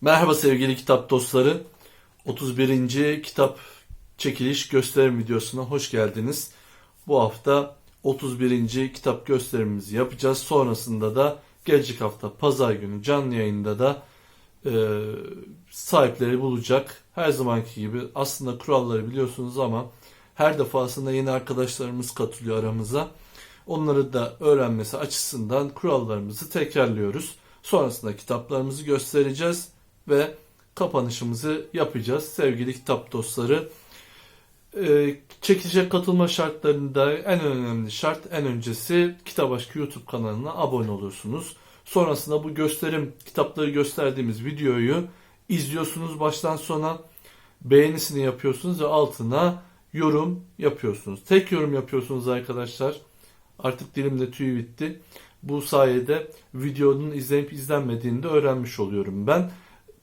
Merhaba sevgili kitap dostları. 31. kitap çekiliş gösterim videosuna hoş geldiniz. Bu hafta 31. kitap gösterimimizi yapacağız. Sonrasında da gelecek hafta pazar günü canlı yayında da e, sahipleri bulacak. Her zamanki gibi aslında kuralları biliyorsunuz ama her defasında yeni arkadaşlarımız katılıyor aramıza. Onları da öğrenmesi açısından kurallarımızı tekrarlıyoruz. Sonrasında kitaplarımızı göstereceğiz ve kapanışımızı yapacağız. Sevgili kitap dostları, e, çekilişe katılma şartlarında en önemli şart en öncesi Kitap Aşkı YouTube kanalına abone olursunuz. Sonrasında bu gösterim kitapları gösterdiğimiz videoyu izliyorsunuz baştan sona beğenisini yapıyorsunuz ve altına yorum yapıyorsunuz. Tek yorum yapıyorsunuz arkadaşlar. Artık dilimde tüy bitti. Bu sayede videonun izlenip izlenmediğini de öğrenmiş oluyorum ben.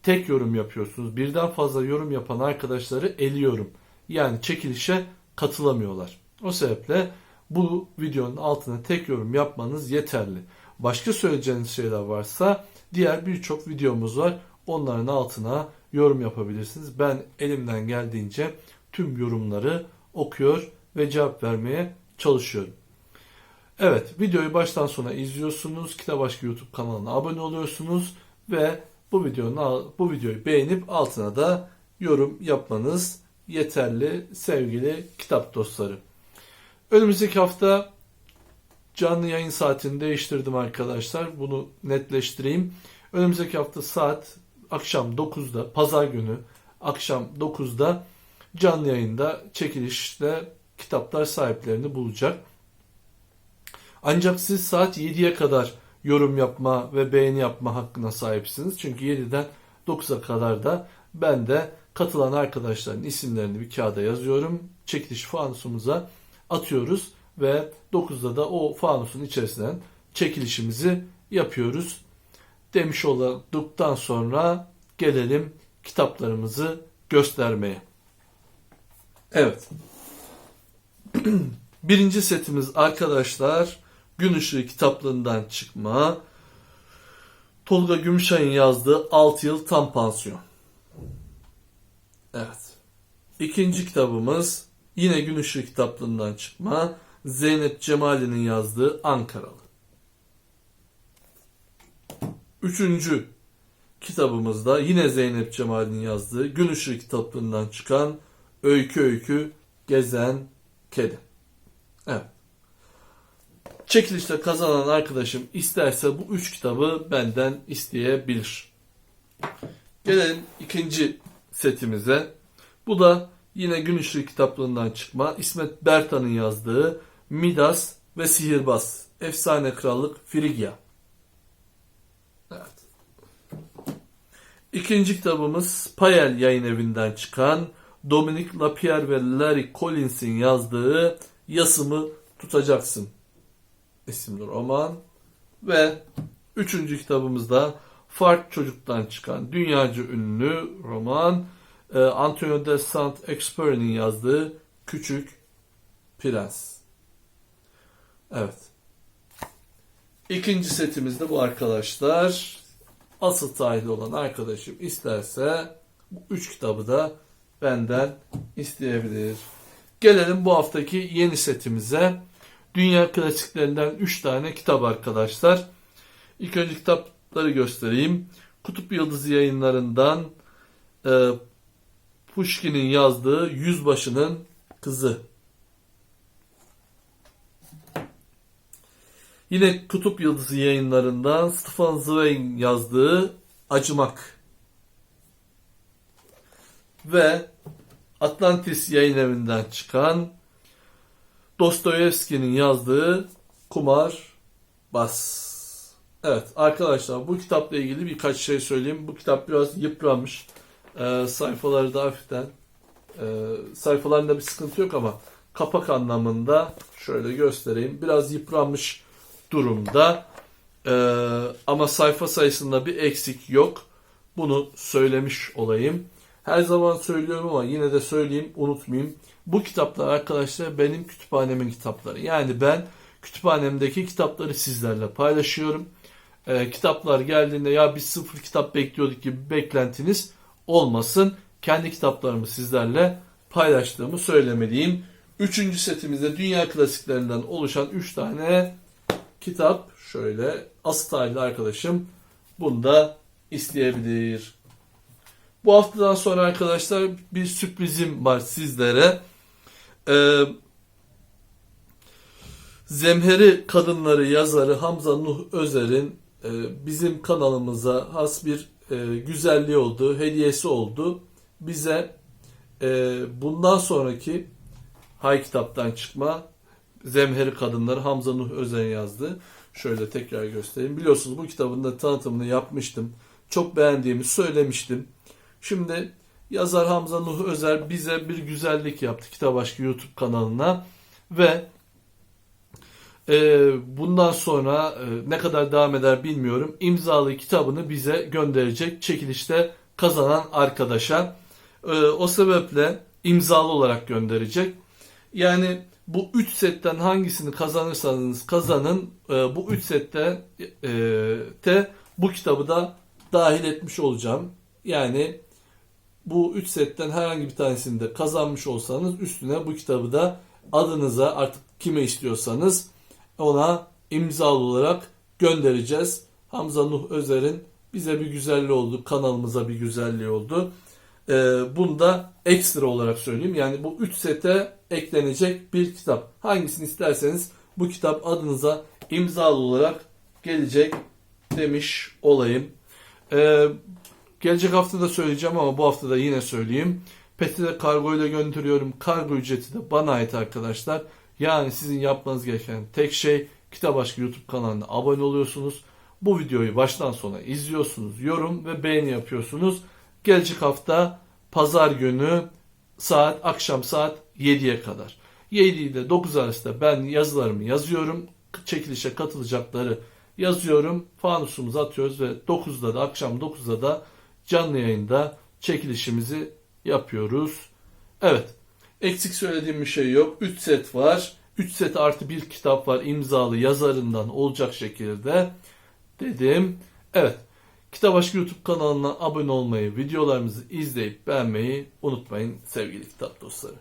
Tek yorum yapıyorsunuz. Birden fazla yorum yapan arkadaşları eliyorum. Yani çekilişe katılamıyorlar. O sebeple bu videonun altına tek yorum yapmanız yeterli. Başka söyleyeceğiniz şeyler varsa diğer birçok videomuz var. Onların altına yorum yapabilirsiniz. Ben elimden geldiğince tüm yorumları okuyor ve cevap vermeye çalışıyorum. Evet, videoyu baştan sona izliyorsunuz. Kitap Aşkı YouTube kanalına abone oluyorsunuz ve bu videonun bu videoyu beğenip altına da yorum yapmanız yeterli sevgili kitap dostları. Önümüzdeki hafta canlı yayın saatini değiştirdim arkadaşlar. Bunu netleştireyim. Önümüzdeki hafta saat akşam 9'da, pazar günü akşam 9'da canlı yayında çekilişle kitaplar sahiplerini bulacak. Ancak siz saat 7'ye kadar yorum yapma ve beğeni yapma hakkına sahipsiniz. Çünkü 7'den 9'a kadar da ben de katılan arkadaşların isimlerini bir kağıda yazıyorum. Çekiliş fanusumuza atıyoruz ve 9'da da o fanusun içerisinden çekilişimizi yapıyoruz. Demiş olduktan sonra gelelim kitaplarımızı göstermeye. Evet. Birinci setimiz arkadaşlar Gün Işığı kitaplığından çıkma. Tolga Gümüşay'ın yazdığı 6 yıl tam pansiyon. Evet. İkinci kitabımız yine Gün Işığı kitaplığından çıkma. Zeynep Cemali'nin yazdığı Ankaralı. Üçüncü kitabımızda yine Zeynep Cemal'in yazdığı Gün Işığı kitaplığından çıkan Öykü Öykü Gezen Kedi. Evet. Çekilişte kazanan arkadaşım isterse bu üç kitabı benden isteyebilir. Gelelim ikinci setimize. Bu da yine Gün Işığı kitaplığından çıkma İsmet Bertan'ın yazdığı Midas ve Sihirbaz. Efsane Krallık Frigya. Evet. İkinci kitabımız Payel yayın evinden çıkan Dominic Lapierre ve Larry Collins'in yazdığı Yasımı Tutacaksın isimli roman. Ve üçüncü kitabımızda Fart Çocuk'tan çıkan dünyaca ünlü roman e, Antonio de Saint-Exupéry'nin yazdığı Küçük Prens. Evet. İkinci setimizde bu arkadaşlar. Asıl sahibi olan arkadaşım isterse bu üç kitabı da benden isteyebilir. Gelelim bu haftaki yeni setimize. Dünya klasiklerinden 3 tane kitap arkadaşlar. İlk önce kitapları göstereyim. Kutup Yıldızı yayınlarından e, Pushkin'in yazdığı Yüzbaşı'nın Kızı. Yine Kutup Yıldızı yayınlarından Stefan Zweig'in yazdığı Acımak. Ve Atlantis yayın evinden çıkan Dostoyevski'nin yazdığı Kumar Bas. Evet arkadaşlar bu kitapla ilgili birkaç şey söyleyeyim. Bu kitap biraz yıpranmış. Ee, sayfaları da hafiften e, sayfalarında bir sıkıntı yok ama kapak anlamında şöyle göstereyim. Biraz yıpranmış durumda. Ee, ama sayfa sayısında bir eksik yok. Bunu söylemiş olayım. Her zaman söylüyorum ama yine de söyleyeyim unutmayayım. Bu kitaplar arkadaşlar benim kütüphanemin kitapları. Yani ben kütüphanemdeki kitapları sizlerle paylaşıyorum. e, kitaplar geldiğinde ya biz sıfır kitap bekliyorduk gibi beklentiniz olmasın. Kendi kitaplarımı sizlerle paylaştığımı söylemeliyim. Üçüncü setimizde dünya klasiklerinden oluşan 3 tane kitap. Şöyle Astarlı arkadaşım bunu da isteyebilir. Bu haftadan sonra arkadaşlar bir sürprizim var sizlere. Ee, Zemheri Kadınları yazarı Hamza Nuh Özer'in e, bizim kanalımıza has bir e, güzelliği oldu, hediyesi oldu. Bize e, bundan sonraki Hay kitaptan çıkma Zemheri Kadınları Hamza Nuh Özen yazdı. Şöyle tekrar göstereyim. Biliyorsunuz bu kitabın da tanıtımını yapmıştım. Çok beğendiğimi söylemiştim. Şimdi yazar Hamza Nuh Özer bize bir güzellik yaptı Kitap Aşkı YouTube kanalına ve e, bundan sonra e, ne kadar devam eder bilmiyorum. İmzalı kitabını bize gönderecek çekilişte kazanan arkadaşa. E, o sebeple imzalı olarak gönderecek. Yani bu 3 setten hangisini kazanırsanız kazanın e, bu 3 sette e, te bu kitabı da dahil etmiş olacağım. Yani bu 3 setten herhangi bir tanesini de kazanmış olsanız üstüne bu kitabı da adınıza artık kime istiyorsanız ona imzalı olarak göndereceğiz. Hamza Nuh Özer'in bize bir güzelliği oldu, kanalımıza bir güzelliği oldu. Ee, bunu da ekstra olarak söyleyeyim. Yani bu 3 sete eklenecek bir kitap. Hangisini isterseniz bu kitap adınıza imzalı olarak gelecek demiş olayım. Ee, gelecek hafta da söyleyeceğim ama bu hafta da yine söyleyeyim. Pet'e kargo ile gönderiyorum. Kargo ücreti de bana ait arkadaşlar. Yani sizin yapmanız gereken tek şey Kitap Aşkı YouTube kanalına abone oluyorsunuz. Bu videoyu baştan sona izliyorsunuz. Yorum ve beğeni yapıyorsunuz. Gelecek hafta pazar günü saat akşam saat 7'ye kadar. 7 ile 9 arasında ben yazılarımı yazıyorum. Çekilişe katılacakları yazıyorum. Fanusumuzu atıyoruz ve 9'da da akşam 9'da da canlı yayında çekilişimizi yapıyoruz. Evet. Eksik söylediğim bir şey yok. 3 set var. 3 set artı bir kitap var imzalı yazarından olacak şekilde dedim. Evet. Kitap Aşkı YouTube kanalına abone olmayı, videolarımızı izleyip beğenmeyi unutmayın sevgili kitap dostları.